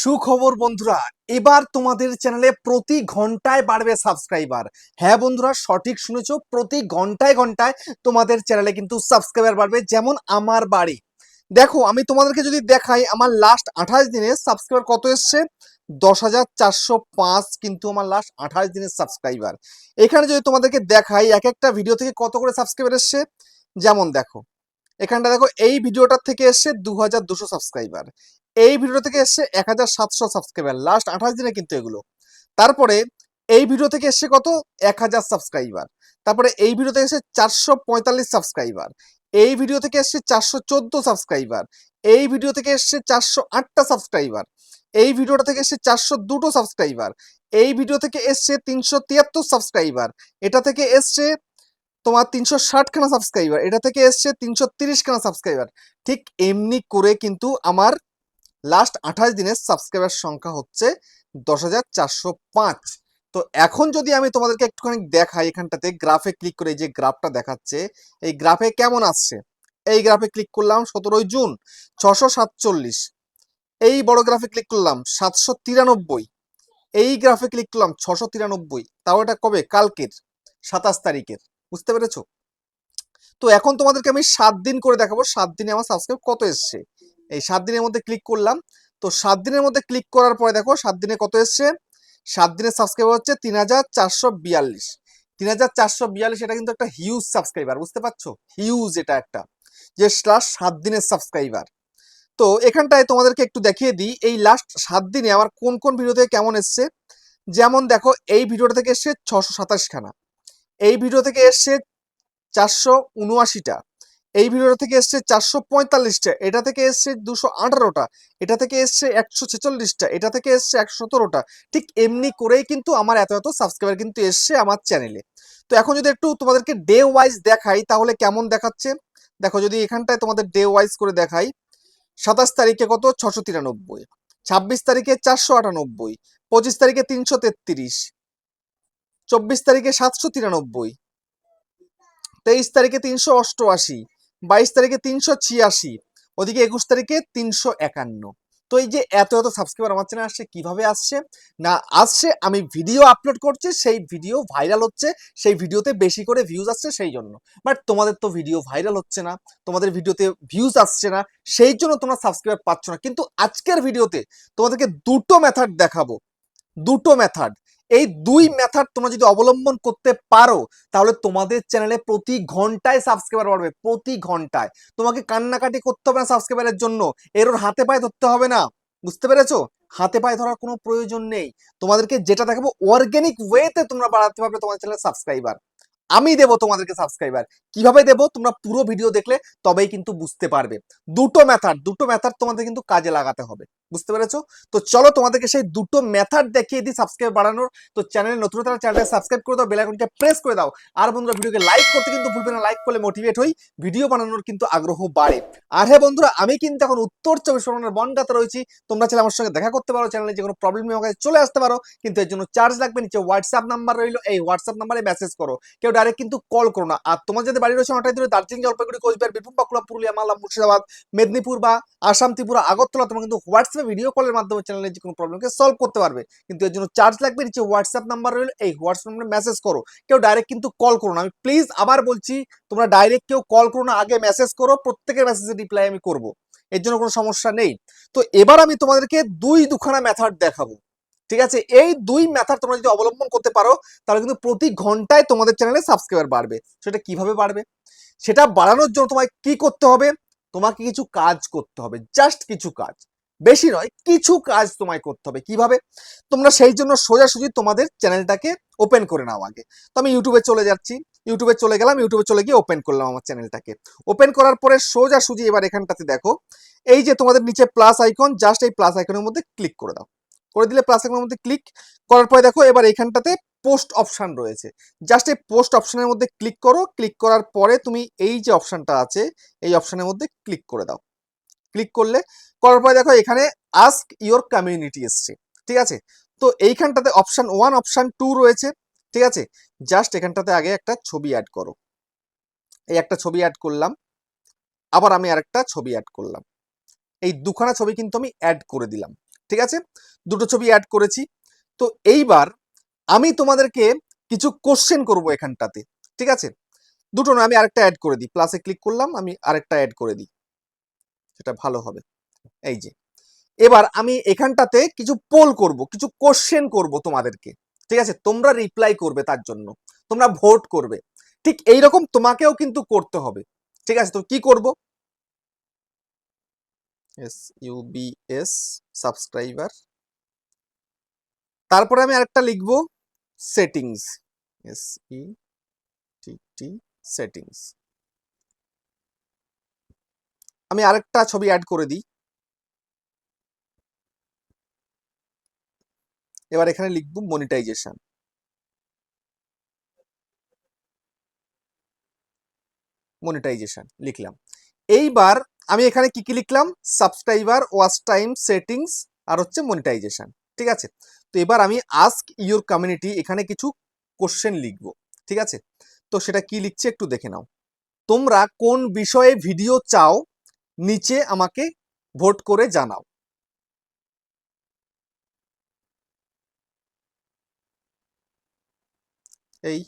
সুখবর বন্ধুরা, এবার তোমাদের চ্যানেলে প্রতি ঘন্টায় বাড়বে সাবস্ক্রাইবার হ্যাঁ বন্ধুরা, সঠিক শুনেছো, প্রতি ঘন্টায় ঘন্টায় তোমাদের চ্যানেলে কিন্তু সাবস্ক্রাইবার বাড়বে, যেমন আমার বাড়ি। দেখো, আমি তোমাদেরকে যদি দেখাই, আমার লাস্ট আঠাশ দিনে সাবস্ক্রাইবার কত এসছে? দশ হাজার চারশো পাঁচ কিন্তু আমার লাস্ট আঠাশ দিনের সাবস্ক্রাইবার এখানে যদি তোমাদেরকে দেখাই, এক একটা ভিডিও থেকে কত করে সাবস্ক্রাইবার এসছে? যেমন দেখো এখানটা দেখো, এই ভিডিওটার থেকে এসছে দু হাজার দুশো সাবস্ক্রাইবার এই ভিডিও থেকে এসছে এক হাজার সাতশো সাবস্ক্রাইবার লাস্ট আঠাশ দিনে কিন্তু এগুলো। তারপরে এই ভিডিও থেকে এসছে কত? এক হাজার সাবস্ক্রাইবার তারপরে এই ভিডিও থেকে এসছে চারশো পঁয়তাল্লিশ সাবস্ক্রাইবার এই ভিডিও থেকে এসছে চারশো চোদ্দ সাবস্ক্রাইবার এই ভিডিও থেকে এসছে চারশো আটটা সাবস্ক্রাইবার এই ভিডিওটা থেকে এসছে চারশো দুটো সাবস্ক্রাইবার এই ভিডিও থেকে এসছে তিনশো তিয়াত্তর সাবস্ক্রাইবার এটা থেকে এসছে তোমার তিনশো ষাটখানা সাবস্ক্রাইবার এটা থেকে এসছে তিনশো তিরিশখানা সাবস্ক্রাইবার ঠিক এমনি করে কিন্তু আমার লাস্ট আঠাশ দিনের সাবস্ক্রাইবার সংখ্যা হচ্ছে দশ হাজার চারশো পাঁচ। তো এখন যদি আমি তোমাদেরকে একটুখানি দেখাই এখানটাতে গ্রাফে ক্লিক করে যে গ্রাফটা দেখাচ্ছে, এই গ্রাফে কেমন আসছে? এই গ্রাফে ক্লিক করলাম সতেরোই জুন, ছশো সাতচল্লিশ। এই বড় গ্রাফে ক্লিক করলাম সাতশো তিরানব্বই। এই গ্রাফে ক্লিক করলাম ছশো তিরানব্বই। তাও এটা কবে? কালকের, সাতাশ তারিখের। বুঝতে পেরেছ? তো এখন তোমাদেরকে আমি সাত দিন করে দেখাবো, সাত দিনে আমার সাবস্ক্রাইব কত এসছে। এই সাত দিনের মধ্যে ক্লিক করলাম, তো সাত দিনের মধ্যে ক্লিক করার পরে দেখো, সাত দিনে কত এসছে? সাত দিনের সাবস্ক্রাইবার হচ্ছে তিন হাজার চারশো বিয়াল্লিশ। তিন হাজার চারশো বিয়াল্লিশ এটা কিন্তু একটা হিউজ সাবস্ক্রাইবার বুঝতে পারছ? হিউজ এটা একটা, যে লাস্ট সাত দিনের সাবস্ক্রাইবার তো এখানটায় তোমাদেরকে একটু দেখিয়ে দিই, এই লাস্ট সাত দিনে আমার কোন কোন ভিডিও থেকে কেমন এসছে? যেমন দেখো, এই ভিডিওটা থেকে এসছে ছশো সাতাশ খানা এই ভিডিও থেকে এসছে চারশো উনআশিটা। এই ভিডিওটা থেকে এসছে চারশো পঁয়তাল্লিশটা। এটা থেকে এসছে দুশো আঠারোটা। এটা থেকে এসছে একশো ছেচল্লিশটা। এটা থেকে এসছে একশো সতেরোটা। ঠিক এমনি করেই কিন্তু আমার এত এত সাবস্ক্রাইবার কিন্তু এসছে আমার চ্যানেলে তো এখন যদি একটু তোমাদেরকে ডে ওয়াইজ দেখাই, তাহলে কেমন দেখাচ্ছে? দেখো, যদি এখানটায় তোমাদের ডে ওয়াইজ করে দেখাই, সাতাশ তারিখে কত? ছশো তিরানব্বই। ছাব্বিশ তারিখে চারশো আটানব্বই। পঁচিশ তারিখে তিনশো তেত্রিশ। চব্বিশ তারিখে সাতশো তিরানব্বই, তেইশ তারিখে তিনশো অষ্টআশি, বাইশ তারিখে তিনশো ছিয়াশি, ওদিকে একুশ তারিখে তিনশো একান্ন। তো এই যে এত এত সাবস্ক্রাইবার আমার চ্যানেল আসছে, কীভাবে আসছে? না, আসছে, আমি ভিডিও আপলোড করছি, সেই ভিডিও ভাইরাল হচ্ছে, সেই ভিডিওতে বেশি করে ভিউজ আসছে সেই জন্য। বাট তোমাদের তো ভিডিও ভাইরাল হচ্ছে না, তোমাদের ভিডিওতে ভিউজ আসছে না, সেই জন্য তোমরা সাবস্ক্রাইবার পাচ্ছ না। কিন্তু আজকের ভিডিওতে তোমাদেরকে দুটো মেথড দেখাবো, দুটো মেথড এই দুই মেথড তোমরা যদি অবলম্বন করতে পারো, তাহলে তোমাদের চ্যানেলে প্রতি ঘন্টায় সাবস্ক্রাইবার বাড়বে, প্রতি ঘন্টায়। তোমাকে কান্নাকাটি করতে হবে না সাবস্ক্রাইবারের জন্য। এরোর হাতে পায়ে ধরতে হবে না। বুঝতে পেরেছ? হাতে পায়ে ধরার কোনো প্রয়োজন নেই। তোমাদেরকে যেটা দেখাবো অর্গানিক ওয়েতে তোমরা বাড়াতে পারবে তোমাদের চ্যানেলের সাবস্ক্রাইবার আমি দেবো তোমাদেরকে সাবস্ক্রাইবার কীভাবে দেবো? তোমরা পুরো ভিডিও দেখলে তবেই কিন্তু বুঝতে পারবে। দুটো মেথড দুটো মেথড তোমাদের কিন্তু কাজে লাগাতে হবে। বুঝতে পেরেছ? তো চলো তোমাদেরকে সেই দুটো মেথড দেখিয়ে দিই সাবস্ক্রাইব বাড়ানোর। তো চ্যানেলে নতুন তারা চ্যানেলটা সাবস্ক্রাইব করে দাও বেল আইকনটা প্রেস করে দাও। আর বন্ধুরা ভিডিওকে লাইক করতে কিন্তু ভুলবে না লাইক করলে মোটিভেট হই। ভিডিও বানানোর কিন্তু আগ্রহ বাড়ে। আর হ্যাঁ বন্ধুরা, আমি কিন্তু এখন উত্তর চব্বিশ পরগনার বনগাতে রয়েছি। তোমরা চাইলে আমার সঙ্গে দেখা করতে পারো চ্যানেলে যে কোনো প্রবলেম আমার কাছে চলে আসতে পারো। কিন্তু এর জন্য চার্জ লাগবে নিচে হোয়াটসঅ্যাপ নাম্বার রইল। এই হোয়াটসঅ্যাপ নাম্বারে মেসেজ করো। কেউ ডাইরেক্ট কিন্তু কল করো না। আর তোমার যদি বাড়ি রয়েছে অনেকটাই দূরে দার্জিলিং, জলপাইগুড়ি, কোচবিহার, বীরভূম, বাঁকুড়া, পুরুলিয়া, মালদা, মুর্শিদাবাদ, মেদিনীপুর বা আসাম, ত্রিপুরা, আগরতলা, তোমরা কিন্তু হোয়াটসঅ্যাপে ভিডিও কলের মাধ্যমে চ্যানেলে যে কোনো প্রবলেমকে সলভ করতে পারবে। কিন্তু এর জন্য চার্জ লাগবে নিচে হোয়াটসঅ্যাপ নাম্বার রইল, এই হোয়াটসঅ্যাপ নাম্বারে মেসেজ করো। কেউ ডাইরেক্ট কিন্তু কল করো না। আমি প্লিজ আবার বলছি, তোমরা ডাইরেক্ট কেউ কল করো না, আগে মেসেজ করো, প্রত্যেকের মেসেজে রিপ্লাই আমি করব। এর জন্য কোনো সমস্যা নেই। তো এবার আমি তোমাদেরকে দুই দুখানা মেথড দেখাবো। ঠিক আছে? এই দুই মেথড তোমরা যদি অবলম্বন করতে পারো, তাহলে কিন্তু প্রতি ঘন্টায় তোমাদের চ্যানেলে সাবস্ক্রাইবার বাড়বে। সেটা কীভাবে বাড়বে? সেটা বাড়ানোর জন্য তোমায় কি করতে হবে? তোমাকে কিছু কাজ করতে হবে। জাস্ট কিছু কাজ। বেশি নয়, কিছু কাজ তোমায় করতে হবে। কীভাবে? তোমরা সেই জন্য সোজাসুজি তোমাদের চ্যানেলটাকে ওপেন করে নাও আগে। তো আমি ইউটিউবে চলে যাচ্ছি। ইউটিউবে চলে গেলাম ইউটিউবে চলে গিয়ে ওপেন করলাম আমার চ্যানেলটাকে। ওপেন করার পরে সোজাসুজি এবার এখানটাতে দেখো, এই যে তোমাদের নিচে প্লাস আইকন জাস্ট এই প্লাস আইকনের মধ্যে ক্লিক করে দাও। করে দিলে প্লাস আইকনের মধ্যে ক্লিক করার পরে দেখো, এবার এখানটাতে পোস্ট অপশান রয়েছে। জাস্ট এই পোস্ট অপশানের মধ্যে ক্লিক করো। ক্লিক করার পরে তুমি এই যে অপশানটা আছে, এই অপশানের মধ্যে ক্লিক করে দাও। ক্লিক করলে, করার পরে দেখো এখানে আস্ক ইওর কমিউনিটি এসছে, ঠিক আছে? তো এইখানটাতে অপশান ওয়ান অপশান টু রয়েছে, ঠিক আছে? জাস্ট এখানটাতে আগে একটা ছবি অ্যাড করো। এই একটা ছবি অ্যাড করলাম, আবার আমি আরেকটা ছবি অ্যাড করলাম। এই দুখানা ছবি কিন্তু আমি অ্যাড করে দিলাম, ঠিক আছে? দুটো ছবি অ্যাড করেছি। তো এইবার আমি তোমাদেরকে কিছু কোশ্চেন করব এখানটাতে, ঠিক আছে? দুটো না আমি আরেকটা অ্যাড করে দিই। প্লাসে ক্লিক করলাম, আমি আরেকটা অ্যাড করে দিই। সেটা ভালো হবে। এই যে, এবার আমি এখানটাতে কিছু পোল করব, কিছু কোশ্চেন করব তোমাদেরকে, ঠিক আছে? তোমরা রিপ্লাই করবে তার জন্য, তোমরা ভোট করবে। ঠিক এই রকম তোমাকেও কিন্তু করতে হবে, ঠিক আছে? তো কি করব? এস ইউবিএস সাবস্ক্রাইবার তারপরে আমি আরেকটা লিখব settings S E T T settings আমি আরেকটা ছবি অ্যাড করে দিই। এবার এখানে লিখব মনিটাইজেশন মনিটাইজেশন লিখলাম। এইবার আমি এখানে কি কি লিখলাম? সাবস্ক্রাইবার ওয়াচ টাইম সেটিংস আর হচ্ছে মনিটাইজেশন ঠিক আছে? তো এবার আমি আস্ক ইউর কমিউনিটি এখানে কিছু কোশ্চেন লিখব, ঠিক আছে? তো সেটা কি লিখছে একটু দেখে নাও। তোমরা কোন বিষয়ে ভিডিও চাও নিচে আমাকে ভোট করে জানাও। এই।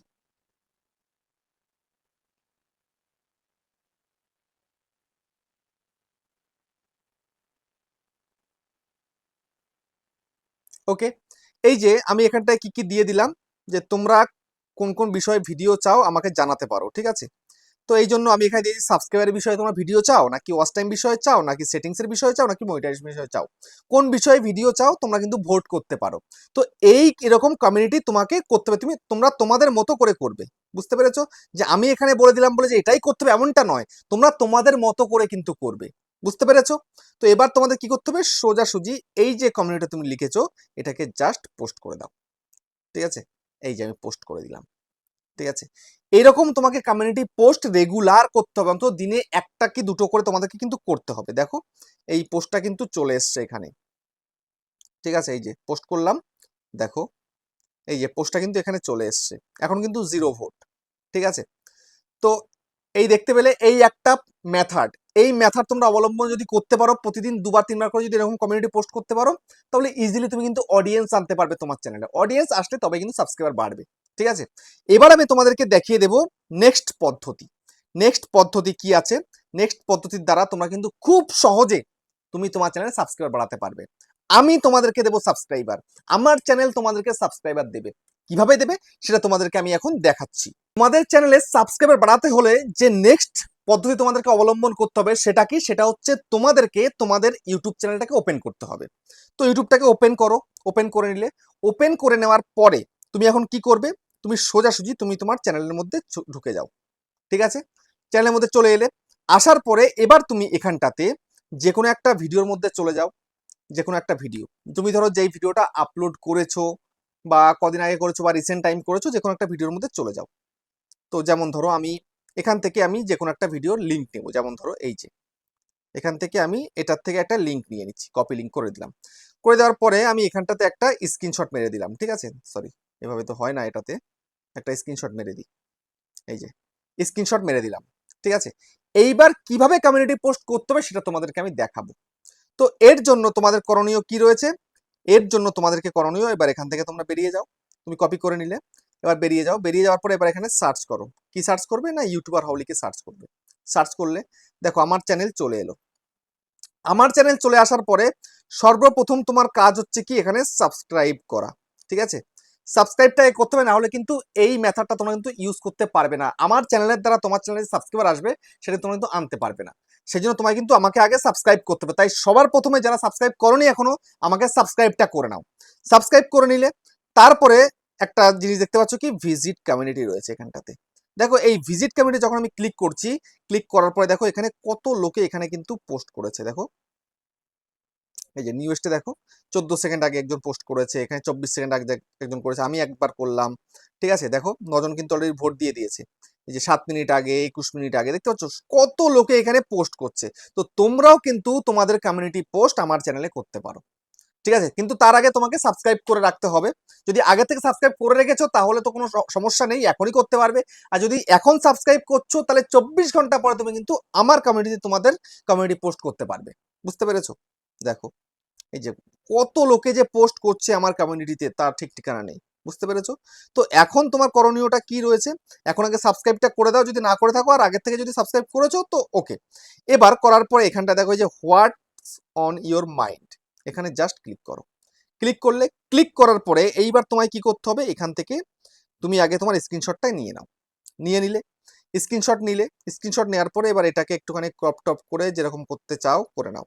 ওকে, এই যে আমি এখানটায় কি কি দিয়ে দিলাম, যে তোমরা কোন কোন বিষয়ে ভিডিও চাও আমাকে জানাতে পারো, ঠিক আছে? তো এই জন্য আমি এখানে দিয়েছি সাবস্ক্রাইবারের বিষয়ে তোমরা ভিডিও চাও, নাকি ওয়াচ টাইম বিষয়ে চাও, নাকি সেটিংসের বিষয়ে চাও, নাকি মনিটাইজেশন বিষয়ে চাও, কোন বিষয়ে ভিডিও চাও, তোমরা কিন্তু ভোট করতে পারো। তো এই এরকম কমিউনিটি তোমাকে করতে হবে, তুমি, তোমরা তোমাদের মতো করে করবে। বুঝতে পেরেছ? যে আমি এখানে বলে দিলাম বলে যে এটাই করতে হবে, এমনটা নয়। তোমরা তোমাদের মতো করে কিন্তু করবে। বুঝতে পেরেছ? তো এবার তোমাদের কি করতে হবে? সোজাসুজি এই যে কমিউনিটি তুমি লিখেছো, এটাকে জাস্ট পোস্ট করে দাও। ঠিক আছে? এই যে আমি পোস্ট করে দিলাম। ঠিক আছে? এরকম তোমাকে কমিউনিটি পোস্ট রেগুলার করতে হবে। অন্তত দিনে একটা কি দুটো করে তোমাদেরকে কিন্তু করতে হবে। দেখো, এই পোস্টটা কিন্তু চলে এসছে এখানে। ঠিক আছে, এই যে পোস্ট করলাম। দেখো, এই যে পোস্টটা কিন্তু এখানে চলে এসছে। এখন কিন্তু জিরো ভোট ঠিক আছে? তো এই দেখতে পেলে এই একটা মেথড এই মেথড তোমরা অবলম্বন যদি করতে পারো, প্রতিদিন দুবার, তিনবার করে যদি এরকম কমিউনিটি পোস্ট করতে পারো, তাহলে ইজিলি তুমি কিন্তু অডিয়েন্স আনতে পারবে তোমার চ্যানেলে অডিয়েন্স আসলে তবে কিন্তু সাবস্ক্রাইবার বাড়বে। ঠিক আছে? এবার আমি তোমাদেরকে দেখিয়ে দেব নেক্সট পদ্ধতি। নেক্সট পদ্ধতি কি আছে? নেক্সট পদ্ধতির দ্বারা তোমরা কিন্তু খুব সহজে তুমি তোমার চ্যানেলে সাবস্ক্রাইবার বাড়াতে পারবে। আমি তোমাদেরকে দেবো সাবস্ক্রাইবার আমার চ্যানেল তোমাদেরকে সাবস্ক্রাইবার দেবে। কীভাবে দেবে? সেটা তোমাদেরকে আমি এখন দেখাচ্ছি। তোমাদের চ্যানেলে সাবস্ক্রাইবার বাড়াতে হলে যে নেক্সট পদ্ধতি তোমাদেরকে অবলম্বন করতে হবে সেটা কি? সেটা হচ্ছে তোমাদেরকে তোমাদের ইউটিউব চ্যানেলটাকে ওপেন করতে হবে। তো ইউটিউবটাকে ওপেন করো। ওপেন করে নিলে। ওপেন করে নেওয়ার পরে তুমি এখন কি করবে? তুমি সোজাসুজি তুমি তোমার চ্যানেলের মধ্যে ঢুকে যাও। ঠিক আছে? চ্যানেলের মধ্যে চলে এলে, আসার পরে এবার তুমি এখানটাতে যে কোনো একটা ভিডিওর মধ্যে চলে যাও যে কোনো একটা ভিডিও। তুমি ধরো যেই ভিডিওটা আপলোড করেছ বা কদিন আগে করেছ বা রিসেন্ট টাইম করেছ যে কোনো একটা ভিডিওর মধ্যে চলে যাও। তো যেমন ধরো আমি এখান থেকে আমি যে কোনো একটা ভিডিওর লিঙ্ক নেব, যেমন ধরো এই যে। এখান থেকে আমি এটার থেকে একটা লিঙ্ক নিয়ে নিচ্ছি কপি লিঙ্ক করে দিলাম। করে দেওয়ার পরে আমি এখানটাতে একটা স্ক্রিনশট মেরে দিলাম, ঠিক আছে? সরি এভাবে তো হয় না এটাতে। একটা স্ক্রিনশট মেরে দিই। এই যে স্ক্রিনশট মেরে দিলাম, ঠিক আছে? এইবার কীভাবে কমিউনিটি পোস্ট করতে হবে সেটা তোমাদেরকে আমি দেখাবো। তো এর জন্য তোমাদের করণীয় কি রয়েছে? এর জন্য তোমাদেরকে করণীয়, এবার এখান থেকে তোমরা বেরিয়ে যাও। তুমি কপি করে নিলে, এবার বেরিয়ে যাও। বেরিয়ে যাওয়ার পরে এবার এখানে সার্চ করো। কি সার্চ করবে না ইউটিউবার হাউলিকে সার্চ করবে? সার্চ করলে, দেখো আমার চ্যানেল চলে এলো। আমার চ্যানেল চলে আসার পরে সর্বপ্রথম তোমার কাজ হচ্ছে কি? এখানে সাবস্ক্রাইব করা, ঠিক আছে? সাবস্ক্রাইবটা করতে হবে না হলে কিন্তু এই মেথডটা তোমরা কিন্তু ইউজ করতে পারবে না। আমার চ্যানেলের দ্বারা তোমার চ্যানেলে সাবস্ক্রাইবার আসবে, সেটা তোমরা কিন্তু আনতে পারবে না। সেই জন্য তোমায় কিন্তু আমাকে আগে সাবস্ক্রাইব করতে হবে। তাই সবার প্রথমে যারা সাবস্ক্রাইব করনি এখনও, আমাকে সাবস্ক্রাইবটা করে নাও। সাবস্ক্রাইব করে নিলে, তারপরে একটা জিনিস দেখতে পাচ্ছ কি? ভিজিট কমিউনিটি রয়েছে এখানটাতে। দেখো, এই ভিজিট কমিউনিটি যখন আমি ক্লিক করছি ক্লিক করার পরে দেখো, এখানে কত লোকে এখানে কিন্তু পোস্ট করেছে। দেখো এই যে নিউজটা দেখো, চোদ্দ সেকেন্ড আগে একজন পোস্ট করেছে, এখানে চব্বিশ সেকেন্ড আগে একজন করেছে, আমি একবার করলাম, ঠিক আছে? দেখো, নজন কিন্তু অলরেডি ভোট দিয়ে দিয়েছে। এই যে সাত মিনিট আগে, একুশ মিনিট আগে, দেখতে পাচ্ছ? কত লোকে এখানে পোস্ট করছে। তো তোমরাও কিন্তু তোমাদের কমিউনিটি পোস্ট আমার চ্যানেলে করতে পারো। ঠিক আছে? কিন্তু তার আগে তোমাকে সাবস্ক্রাইব করে রাখতে হবে। যদি আগে থেকে সাবস্ক্রাইব করে রেখেছো, তাহলে তো কোনো সমস্যা নেই, এখনই করতে পারবে। আর যদি এখন সাবস্ক্রাইব করছ, তাহলে চব্বিশ ঘণ্টা পরে তুমি কিন্তু আমার কমিউনিটিতে তোমাদের কমিউনিটি পোস্ট করতে পারবে। বুঝতে পেরেছ? দেখো, এই যে কত লোকে যে পোস্ট করছে আমার কমিউনিটিতে তার ঠিক ঠিকানা নেই, বুঝতে পেরেছ? তো এখন তোমার করণীয়টা কি রয়েছে? এখন আগে সাবস্ক্রাইবটা করে দাও, যদি না করে থাকো, আর আগের থেকে যদি সাবস্ক্রাইব করেছ, তো ওকে এবার করার পরে এখানটা দেখো যে হোয়াটস অন ইওর মাইন্ড এখানে জাস্ট ক্লিক করো। ক্লিক করলে ক্লিক করার পরে এইবার তোমায় কি করতে হবে? এখান থেকে তুমি আগে তোমার স্ক্রিনশটটাই নিয়ে নাও। নিয়ে নিলে স্ক্রিনশট নিলে স্ক্রিনশট নেওয়ার পরে এবার এটাকে একটুখানি ক্রপ টপ করে যেরকম করতে চাও, করে নাও।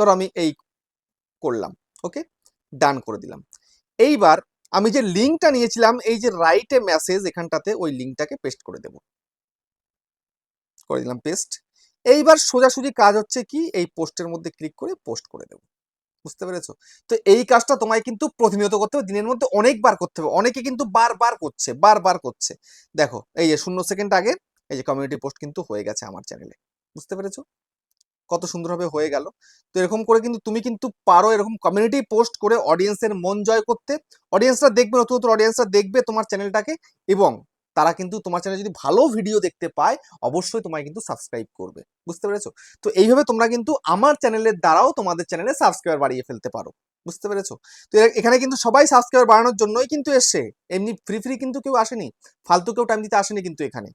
ধরো আমি এই করলাম ওকে ডান করে দিলাম। এইবার আমি যে লিঙ্কটা নিয়েছিলাম, এই যে রাইটে মেসেজ এখানটাতে ওই লিঙ্কটাকে পেস্ট করে দেব। করে দিলাম পেস্ট এইবার সোজাসুজি কাজ হচ্ছে কি? এই পোস্টের মধ্যে ক্লিক করে পোস্ট করে দেব। বুঝতে পেরেছ? তো এই কাজটা তোমায় কিন্তু প্রতিনিয়ত করতে হবে, দিনের মধ্যে অনেকবার করতে হবে। অনেকে কিন্তু বারবার করছে বারবার করছে। দেখো, এই যে শূন্য সেকেন্ড আগে এই যে কমিউনিটি পোস্ট কিন্তু হয়ে গেছে আমার চ্যানেলে বুঝতে পেরেছ? কত সুন্দরভাবে হয়ে গেল। তো এরকম করে কিন্তু তুমি কিন্তু পারো এরকম কমিউনিটি পোস্ট করে অডিয়েন্সের মন জয় করতে। অডিয়েন্সরা দেখবে, নতুন নতুন অডিয়েন্সরা দেখবে তোমার চ্যানেলটাকে এবং তারা কিন্তু তোমার চ্যানেলে যদি ভালো ভিডিও দেখতে পায়, অবশ্যই তোমায় কিন্তু সাবস্ক্রাইব করবে। বুঝতে পেরেছ? তো এইভাবে তোমরা কিন্তু আমার চ্যানেলের দ্বারাও তোমাদের চ্যানেলে সাবস্ক্রাইবার বাড়িয়ে ফেলতে পারো। বুঝতে পেরেছ? তো এখানে কিন্তু সবাই সাবস্ক্রাইবার বাড়ানোর জন্যই কিন্তু এসছে। এমনি ফ্রি ফ্রি কিন্তু কেউ আসেনি। ফালতু কেউ টাইম দিতে আসেনি কিন্তু এখানে।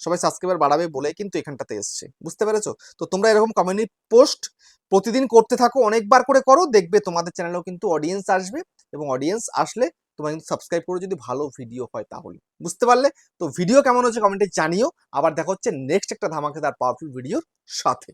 সবাই সাবস্ক্রাইবার বাড়াবে বলে কিন্তু এখানটাতে এসছে। বুঝতে পেরেছ? তো তোমরা এরকম কমিউনিটি পোস্ট প্রতিদিন করতে থাকো, অনেকবার করে করো, দেখবে তোমাদের চ্যানেলেও কিন্তু অডিয়েন্স আসবে এবং অডিয়েন্স আসলে তোমরা কিন্তু সাবস্ক্রাইব করো যদি ভালো ভিডিও হয় তাহলে। বুঝতে পারলে? তো ভিডিও কেমন হচ্ছে কমেন্টে জানিও। আবার দেখা হচ্ছে নেক্সট একটা ধামাকেদার পাওয়ারফুল ভিডিওর সাথে।